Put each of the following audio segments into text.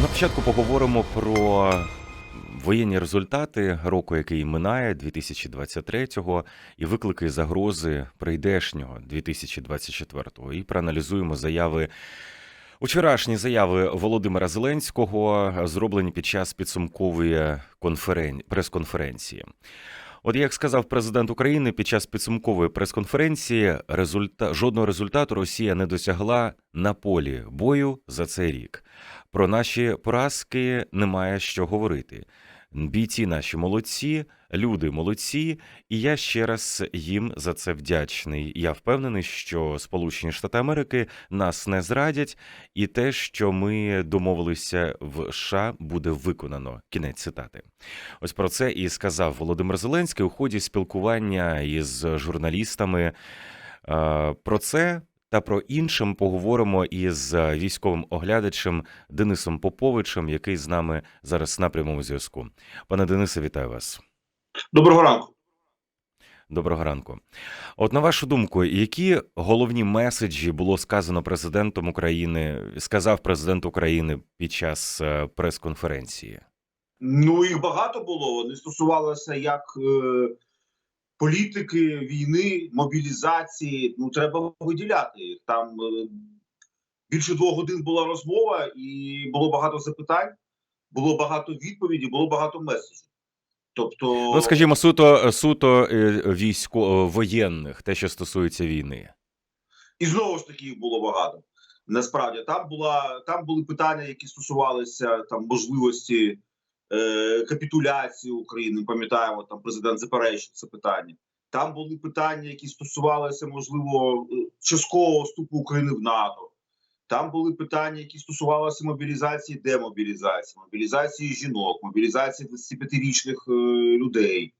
На початку поговоримо про воєнні результати року, який минає 2023-го, і виклики загрози прийдешнього 2024-го. І проаналізуємо заяви. Вчорашні заяви Володимира Зеленського зроблені під час підсумкової конферен... прес-конференції. От як сказав президент України під час підсумкової прес-конференції, результа... жодного результату Росія не досягла на полі бою за цей рік. Про наші поразки немає що говорити. Бійці наші молодці, люди молодці, і я ще раз їм за це вдячний. Я впевнений, що Сполучені Штати Америки нас не зрадять, і те, що ми домовилися в США, буде виконано. Кінець цитати. Ось про це і сказав Володимир Зеленський у ході спілкування із журналістами. Е, Про це та про інше ми поговоримо із військовим оглядачем Денисом Поповичем, який з нами зараз на прямому зв'язку. Пане Денисе, вітаю вас. Доброго ранку. Доброго ранку. От на вашу думку, які головні меседжі було сказано президентом України, сказав президент України під час е, прес-конференції? Ну їх багато було. Вони стосувалося як е, політики, війни, мобілізації. Ну треба виділяти їх. Там е, більше двох годин була розмова, і було багато запитань, було багато відповідей, було багато меседжів. Тобто, Ну, скажімо, суто суто е, військо воєнних, те, що стосується війни. І знову ж таки їх було багато. Насправді там була там були питання, які стосувалися там можливості е, капітуляції України. Пам'ятаємо, там президент заперечив це питання. Там були питання, які стосувалися можливо е, часткового вступу України в НАТО. Там були питання, які стосувалися мобілізації, демобілізації, мобілізації жінок, мобілізації 25-річних е, людей,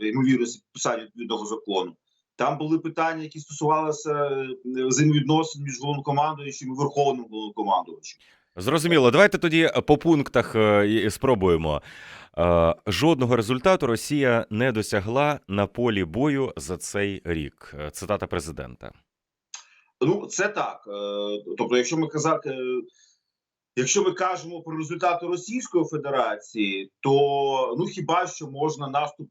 ймовірності підписання відповідного закону. Там були питання, які стосувалися взаємовідносин між головнокомандуючим і верховним головнокомандувачем. Зрозуміло. Давайте тоді по пунктах е, спробуємо. Е, Жодного результату Росія не досягла на полі бою за цей рік. Е, Цитата президента. Ну, це так. Е, Тобто, якщо ми казати, е, якщо ми кажемо про результати Російської Федерації, то ну хіба що можна наступ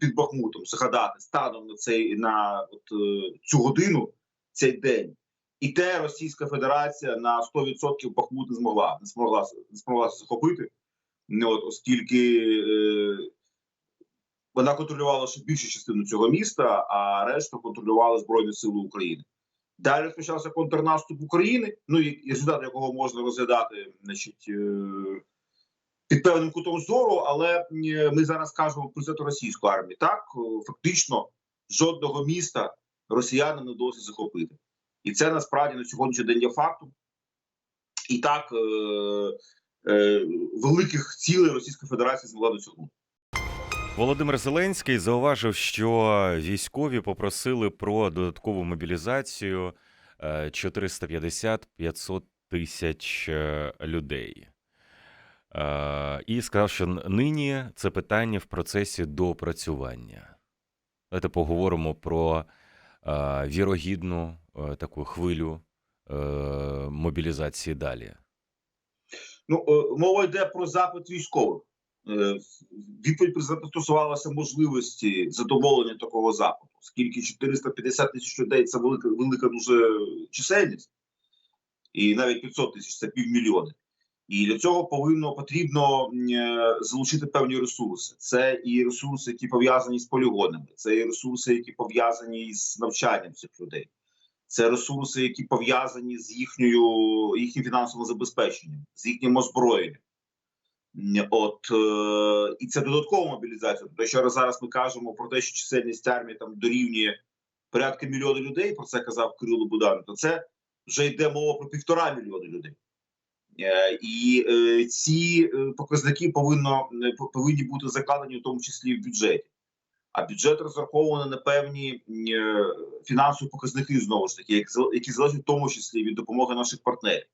під, Бахмутом згадати станом на цей на от, е, цю годину, цей день. І те Російська Федерація на 100% Бахмут не змогла, не змогла не змогла захопити. Ну, от, оскільки е, вона контролювала ще більшу частину цього міста, а решту контролювали Збройні Сили України. Далі розпочався контрнаступ України, ну і результат якого можна розглядати, значить, е, під певним кутом зору, але е, ми зараз кажемо про це російської армії. Так, фактично, жодного міста росіяни не вдалося захопити. І це насправді на сьогоднішній день є фактом. І так, е, е, великих цілей Російська Федерація змогла досягнути. Володимир Зеленський зауважив, що військові попросили про додаткову мобілізацію е, 450-500 тисяч е, людей. Е, І сказав, що нині це питання в процесі доопрацювання. Давайте поговоримо про е, вірогідну е, таку хвилю е, мобілізації далі. Ну, е, мова йде про запит військових. Е, Відповідь президента можливості задоволення такого запиту, оскільки 450 тисяч людей це велика велика дуже чисельність, і навіть 500 тисяч це півмільйони. І для цього повинно потрібно е, залучити певні ресурси. Це і ресурси, які пов'язані з полігонами, це і ресурси, які пов'язані з навчанням цих людей. Це ресурси, які пов'язані з їхньою їхнім фінансовим забезпеченням, з їхнім озброєнням. От е, і це додаткова мобілізація. Тобто, що зараз ми кажемо про те, що чисельність армії там дорівнює порядка мільйона людей. Про це казав Кирило Будан. То це вже йде мова про півтора мільйони людей. Е, І е, ці е, показники повинно повинні бути закладені в тому числі в бюджеті. А бюджет розрахований на певні е, фінансові показники знову ж таки, які зал- які залежать в тому числі від допомоги наших партнерів.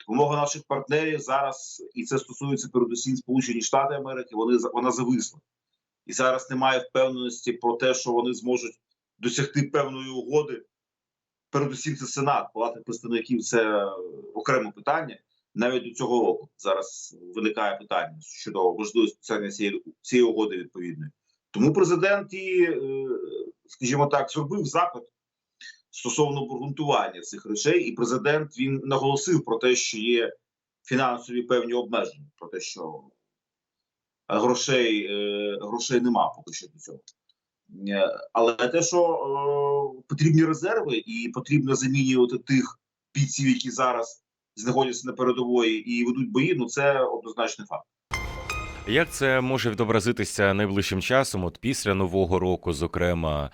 Допомога наших партнерів зараз, і це стосується передусім Сполучені Штати Америки. Вони вона зависла, і зараз немає впевненості про те, що вони зможуть досягти певної угоди. Передусім, це Сенат, Палата представників це окреме питання. навіть до цього року. Зараз виникає питання щодо підписання цієї, цієї угоди відповідної. Тому президент і, е, скажімо так, зробив запит стосовно обґрунтування цих речей, і президент він наголосив про те, що є фінансові певні обмеження, про те, що грошей, е, грошей нема поки що до цього. Е, Але те, що е, потрібні резерви, і потрібно замінювати тих бійців, які зараз знаходяться на передової і ведуть бої, ну це однозначний факт. Як це може відобразитися найближчим часом, от після нового року, зокрема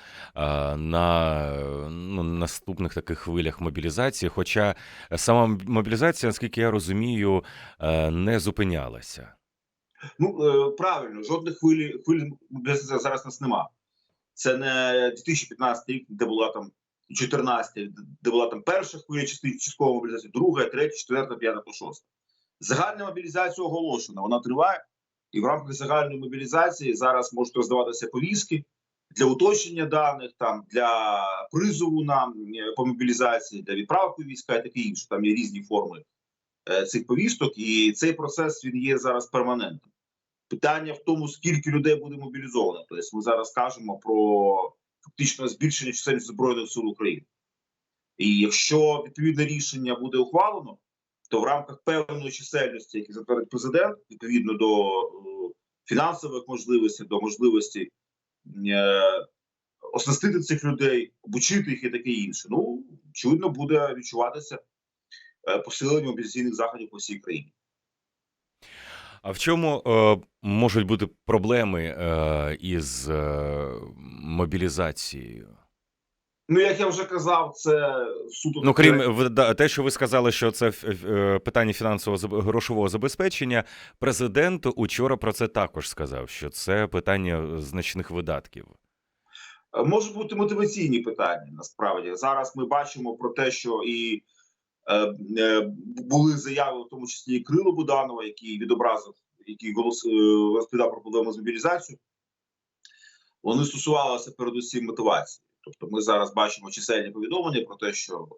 на ну, наступних таких хвилях мобілізації? Хоча сама мобілізація, наскільки я розумію, е, не зупинялася. Ну е, правильно, жодних хвилі хвилі мобілізації зараз нас нема. Це не 2015 рік, де була там 14, де була там перша хвиля часткової мобілізації, друга, третя, четверта, п'ята, шоста. Загальна мобілізація оголошена, вона триває, і в рамках загальної мобілізації зараз можуть роздаватися повістки для уточнення даних, там для призову на е, по мобілізації, для відправки війська і таке інше. Там є різні форми е, цих повісток, і цей процес він є зараз перманентним. Питання в тому, скільки людей буде мобілізовано. Тобто ми зараз кажемо про фактично збільшення чисельності збройних сил України. І якщо відповідне рішення буде ухвалено, то в рамках певної чисельності, які затвердить президент, відповідно до е, фінансових можливостей, до можливості е, оснастити цих людей, обучити їх і таке інше. Ну очевидно, буде відчуватися е, посилення мобілізаційних заходів по всій країні. А в чому е, можуть бути проблеми е, із е, мобілізацією? Ну, як я вже казав, це суто Ну, крім да, те, що ви сказали, що це е, питання фінансового грошового забезпечення, президент учора про це також сказав, що це питання значних видатків. Е, Можуть бути мотиваційні питання насправді. Зараз ми бачимо про те, що і е, е, були заяви, в тому числі і Крило Буданова, який відобразив, який голос е, розповідав про проблеми з мобілізацією. Вони стосувалися передусім мотивації. Тобто, ми зараз бачимо чисельні повідомлення про те, що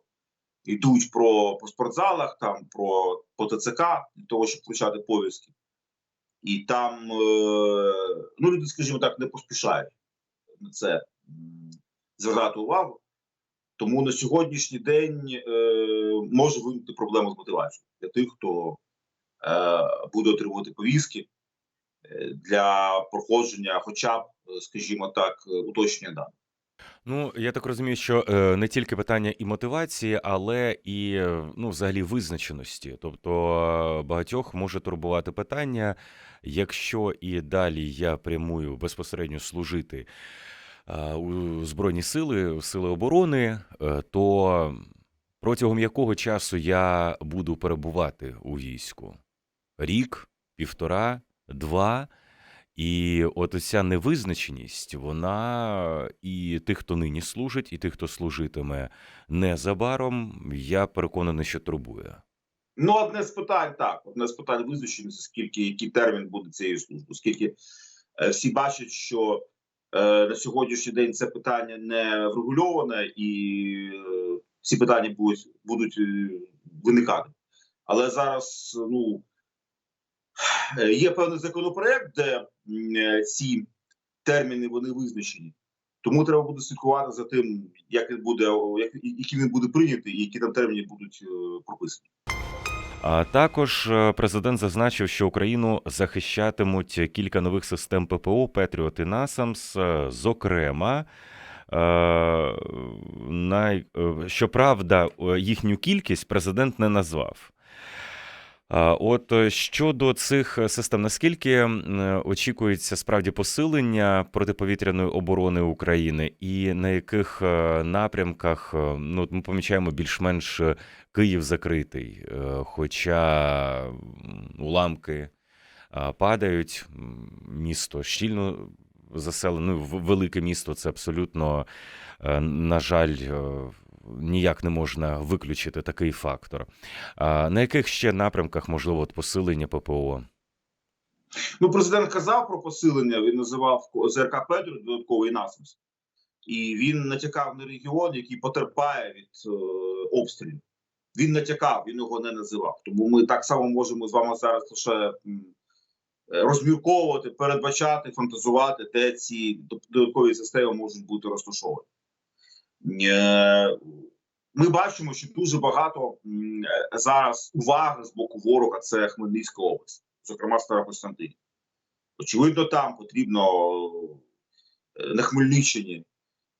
йдуть про по спортзалах, там про по ТЦК для того, щоб включати повістки. І там е, ну люди, скажімо так, не поспішають на це звертати увагу. Тому на сьогоднішній день е, може виникнути проблема з мотивацією для тих, хто е, буде отримувати повістки е, для проходження, хоча б, е, скажімо так, уточнення даних. Ну, я так розумію, що е, не тільки питання і мотивації, але і е, ну, взагалі визначеності. Тобто е, багатьох може турбувати питання, якщо і далі я прямую безпосередньо служити е, у Збройні сили, у Сили оборони, е, то протягом якого часу я буду перебувати у війську? Рік, півтора, два. І от ця невизначеність, вона і тих, хто нині служить, і тих, хто служитиме незабаром, я переконаний, що турбує. Ну, одне з питань так, одне з питань визначеності, скільки який термін буде цієї служби, оскільки е, всі бачать, що е, на сьогоднішній день це питання не врегульоване, і е, ці питання будуть, будуть е, виникати. Але зараз ну є певний законопроект, де е, ці терміни вони визначені. Тому треба буде слідкувати за тим, як він буде, як, який він буде прийнятий, і які там терміни будуть е, прописані. А також е, президент зазначив, що Україну захищатимуть кілька нових систем ППО Петріот і Насамс. Зокрема, най... щоправда, їхню кількість президент не назвав. От е, щодо цих е, систем, наскільки е, очікується справді посилення протиповітряної оборони України, і на яких напрямках ну ми помічаємо більш-менш Київ закритий, хоча уламки падають, місто щільно заселене, ну, велике місто це абсолютно, на жаль, ніяк не можна виключити такий фактор. На яких ще напрямках можливо от посилення ППО? Ну, президент казав про посилення. Він називав ЗРК Петру додатковий насмс, і він натякав на регіон, який потерпає від е, обстрілів. він натякав, він його не називав. Тому ми так само можемо з вами зараз лише е, розмірковувати, передбачати, фантазувати, де ці додаткові системи можуть бути розташовані. Ми бачимо, що дуже багато е, зараз уваги з боку ворога це Хмельницька область, зокрема Старокостянтинів. Очевидно, там потрібно е, на Хмельниччині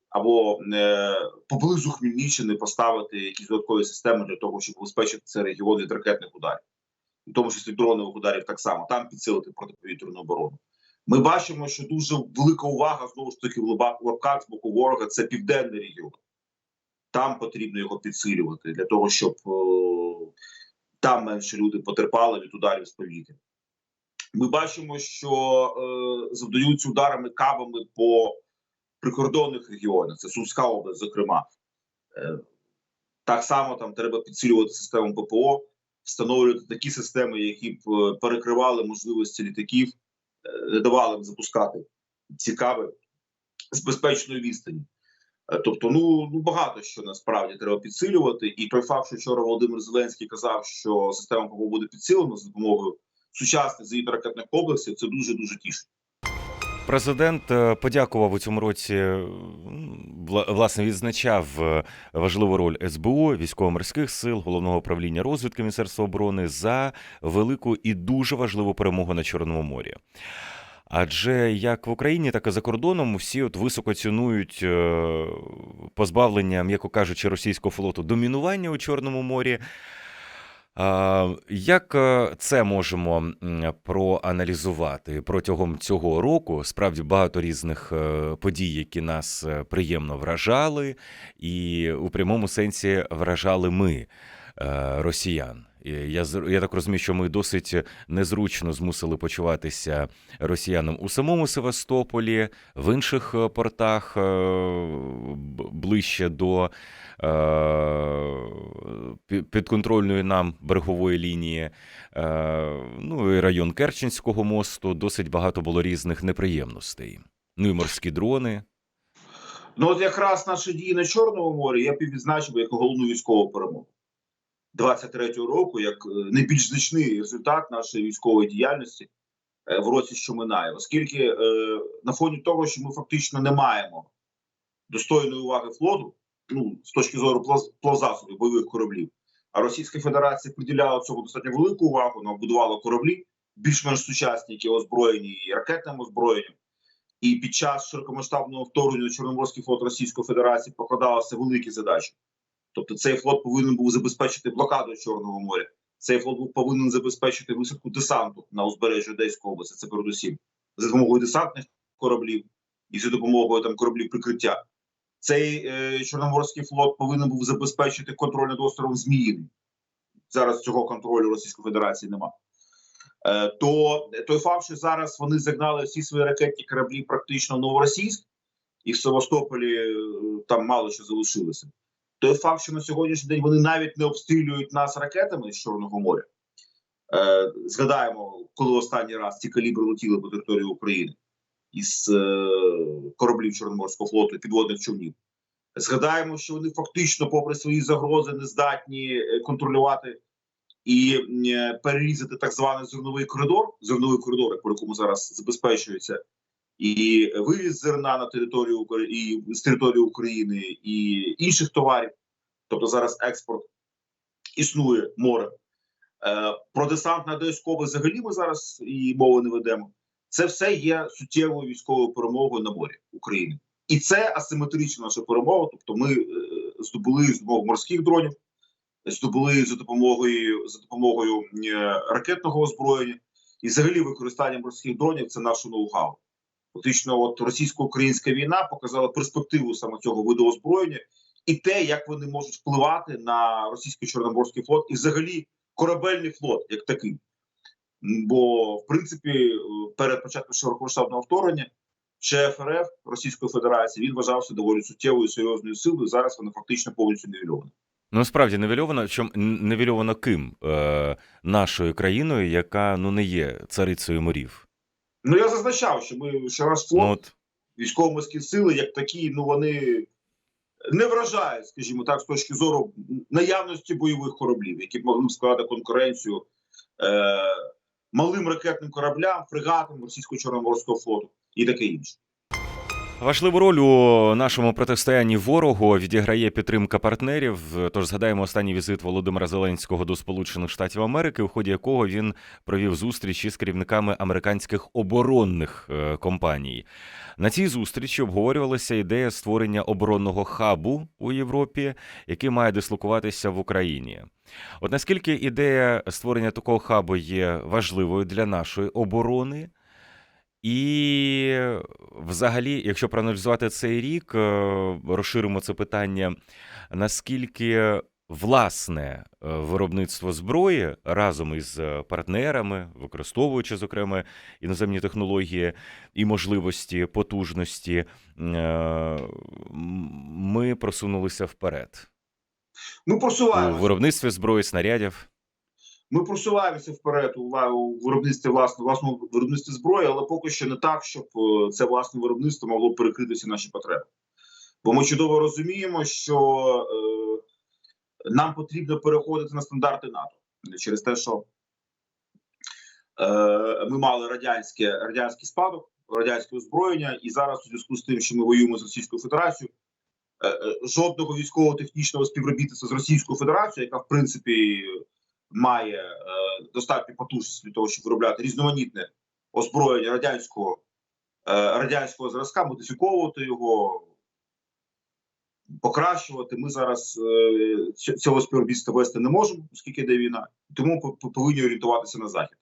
або е, поблизу Хмельниччини поставити якісь додаткові системи для того, щоб убезпечити цей регіон від ракетних ударів, в тому числі дронових ударів так само, там підсилити протиповітряну оборону. Ми бачимо, що дуже велика увага знову ж таки в лапках з боку ворога це південний регіон. Там потрібно його підсилювати для того, щоб е, там менше люди потерпали від ударів з повітря. Ми бачимо, що е, завдаються ударами кабами по прикордонних регіонах. Це Сумська область, зокрема. Е, так само там треба підсилювати систему ППО, встановлювати такі системи, які б перекривали можливості літаків, не давали б запускати ці каби з безпечної відстані. Е, Тобто, ну, ну багато що насправді треба підсилювати. І той факт, що вчора Володимир Зеленський казав, що система ППО буде підсилена за допомогою сучасних зенітно-ракетних комплексів, це дуже дуже тішить. Президент е, подякував у цьому році, е, власне, відзначав важливу роль СБУ, військово-морських сил, головного управління розвідки Міністерства оборони за велику і дуже важливу перемогу на Чорному морі. Адже як в Україні, так і за кордоном всі от високо цінують е, позбавлення, м'яко кажучи, російського флоту домінування у Чорному морі. Як е, це можемо проаналізувати протягом цього року? Справді багато різних е, подій, які нас е, приємно вражали, і у прямому сенсі вражали ми, е, росіян. І Я я так розумію, що ми досить незручно змусили почуватися росіянам у самому Севастополі, в інших е, портах е, ближче до е, підконтрольної нам берегової лінії. Е, Ну і район Керченського мосту. Досить багато було різних неприємностей. Ну і морські дрони. Ну, от якраз наші дії на Чорному морі я б відзначив як головну військову перемогу 23-го року, як е, найбільш значний результат нашої військової діяльності е, в році, що минає, оскільки е, на фоні того, що ми фактично не маємо достойної уваги флоту, ну з точки зору плаз- плавзасобів бойових кораблів, а Російська Федерація приділяла цьому достатньо велику увагу, вона будувала кораблі більш-менш сучасні, які озброєні і ракетним озброєнням. І під час широкомасштабного вторгнення Чорноморський флот Російської Федерації покладалися великі задачі. Тобто, цей флот повинен був забезпечити блокаду Чорного моря. Цей флот був повинен забезпечити висадку десанту на узбережжі Одеської області. Це передусім за допомогою десантних кораблів і за допомогою там кораблів прикриття. Цей е, Чорноморський флот повинен був забезпечити контроль над островом Зміїний. Зараз цього контролю Російської Федерації немає. Е, то той факт, що зараз вони загнали всі свої ракетні кораблі практично в новоросійськ, і в Севастополі е, там мало що залишилося. Той факт, що на сьогоднішній день вони навіть не обстрілюють нас ракетами з Чорного моря. Е, згадаємо, коли останній раз ці калібри летіли по території України із е, кораблів Чорноморського флоту підводних човнів. Згадаємо, що вони фактично, попри свої загрози, не здатні е, контролювати і е, перерізати так званий зерновий коридор, зерновий коридор, по якому зараз забезпечується і вивіз зерна на територію і з території України і інших товарів. Тобто зараз експорт існує море. Е, про десант на область взагалі ми зараз і мови не ведемо. Це все є суттєвою військовою перемогою на морі України, і це асиметрична наша перемога. Тобто, ми е, здобули з допомогою морських дронів, здобули за допомогою за допомогою е, ракетного озброєння, і взагалі використання морських дронів це наше ноу-хау. Фактично, от російсько-українська війна показала перспективу саме цього виду озброєння і те, як вони можуть впливати на російський чорноморський флот і взагалі корабельний флот як такий. Бо в принципі е, перед початком широкомасштабного вторгнення ЧФРФ Російської Федерації він вважався доволі суттєвою серйозною силою. Зараз вона фактично повністю нівельована. Ну, справді невельовано, чом невельовано ким? Е, нашою країною, яка ну не є царицею морів. Ну я зазначав, що ми що раз флот Ну, військово-морські сили, як такі, ну вони не вражають, скажімо так, з точки зору наявності бойових кораблів, які б могли б складати конкуренцію е, малим ракетним кораблям, фрегатам російсько чорноморського флоту і таке інше. Важливу роль у нашому протистоянні ворогу відіграє підтримка партнерів. Тож згадаємо останній візит Володимира Зеленського до Сполучених Штатів Америки, в ході якого він провів зустріч із керівниками американських оборонних е, компаній. На цій зустрічі обговорювалася ідея створення оборонного хабу у Європі, який має дислокуватися в Україні. От наскільки ідея створення такого хабу є важливою для нашої оборони? І взагалі, якщо проаналізувати цей рік, е, розширимо це питання, наскільки власне е, виробництво зброї разом із е, партнерами, використовуючи, зокрема, іноземні технології і можливості потужності, ми просунулися вперед Ми у просуваємося. виробництві зброї, снарядів. Ми просуваємося вперед у, виробництві власне власному виробництві зброї, але поки що не так, щоб е, це власне виробництво могло перекрити всі наші потреби. Бо ми чудово розуміємо, що е, нам потрібно переходити на стандарти НАТО через те, що е, ми мали радянське радянський спадок, радянське озброєння, і зараз у зв'язку з тим, що ми воюємо з Російською Федерацією, е, е, жодного військово-технічного співробітництва з Російською Федерацією, яка в принципі має е, достатньо потужності для того, щоб виробляти різноманітне озброєння радянського е, радянського зразка, модифіковувати його, покращувати. Ми зараз е, цього співробітництва вести не можемо, оскільки йде війна, тому по- по- повинні орієнтуватися на захід.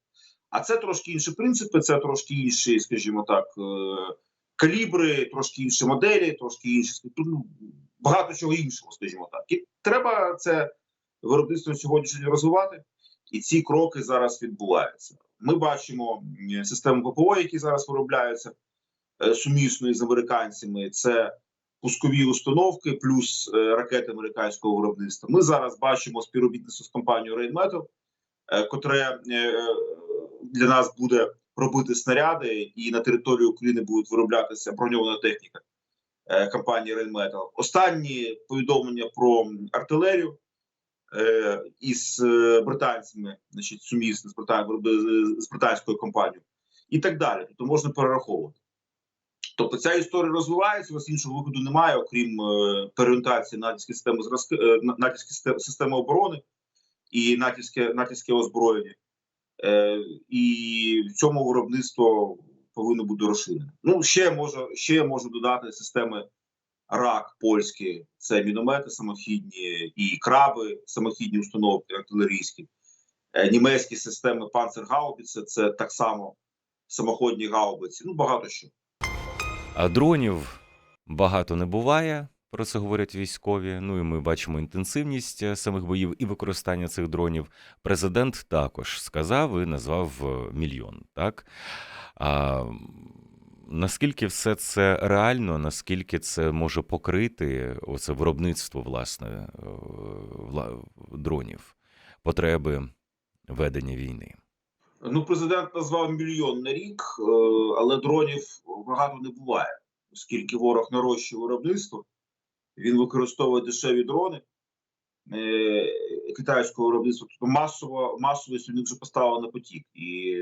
А це трошки інші принципи, це трошки інші, скажімо так, е, калібри, трошки інші моделі, трошки інші ну, багато чого іншого, скажімо так. І треба це виробництво сьогодні розвивати, і ці кроки зараз відбуваються. Ми бачимо систему ППО, які зараз виробляються е, сумісно із американцями. Це пускові установки плюс е, ракети американського виробництва. Ми зараз бачимо співробітництво з компанією е, котре е, для нас буде робити снаряди, і на території України будуть вироблятися броньована техніка компанії Rheinmetall. Останні повідомлення про артилерію із е, британцями, значить, сумісно з, з британською компанією, і так далі. Тобто можна перераховувати. Тобто ця історія розвивається, у нас іншого виходу немає, окрім е, переорієнтації натівської системи зразки, е, на- натівської системи- оборони і натівське, натівське озброєння. Е, і в цьому виробництво повинно бути розширене. Ну, ще можу, ще можу додати системи РАК польські, це міномети самохідні і краби, самохідні установки артилерійські, Е, німецькі системи Панцергаубіце, це так само самоходні гаубиці. Ну багато що. А дронів багато не буває. Про це говорять військові. Ну і ми бачимо інтенсивність е, самих боїв і використання цих дронів. Президент також сказав і назвав е, мільйон. Так а наскільки все це реально, наскільки це може покрити оце виробництво власне е, дронів, потреби ведення війни? Ну, президент назвав мільйон на рік, е, але дронів багато не буває, оскільки ворог нарощує виробництво, він використовує дешеві дрони китайського виробництва. Тобто масово у них вже поставила на потік. І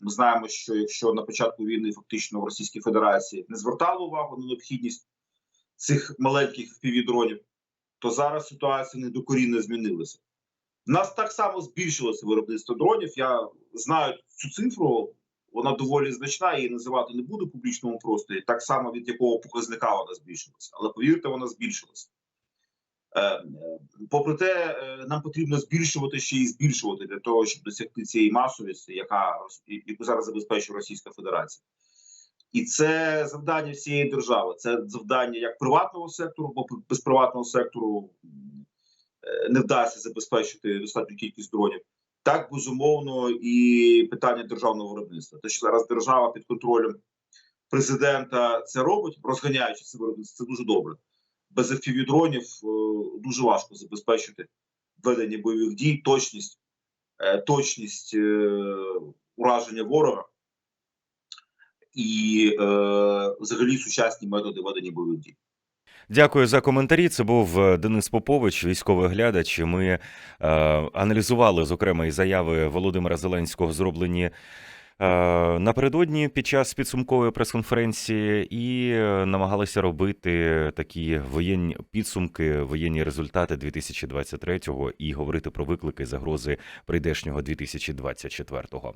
ми знаємо, що якщо на початку війни фактично в Російській Федерації не звертали увагу на необхідність цих маленьких впівдронів, то зараз ситуація не докорінно змінилася. У нас так само збільшилося виробництво дронів. Я знаю цю цифру, вона доволі значна, її називати не буду в публічному просторі. Так само від якого показника вона збільшилася. Але повірте, вона збільшилася. Е, е, попри те, е, нам потрібно збільшувати ще і збільшувати для того, щоб досягти цієї масовості, яка яку зараз забезпечує Російська Федерація. І це завдання всієї держави. Це завдання як приватного сектору, бо без приватного сектору не вдасться забезпечити достатню кількість дронів. Так безумовно і питання державного виробництва. Те, що зараз держава під контролем президента це робить, розганяючи це виробництво, це дуже добре. Без FPV-дронів е, дуже важко забезпечити ведення бойових дій, точність, е, точність е, ураження ворога і взагалі сучасні методи ведення бойових дій. Дякую за коментарі. Це був Денис Попович, військовий глядач. Ми е, аналізували зокрема і заяви Володимира Зеленського, зроблені напередодні під час підсумкової прес-конференції, і е, намагалися робити такі воєнні підсумки, воєнні результати 2023-го і говорити про виклики загрози прийдешнього 2024-го.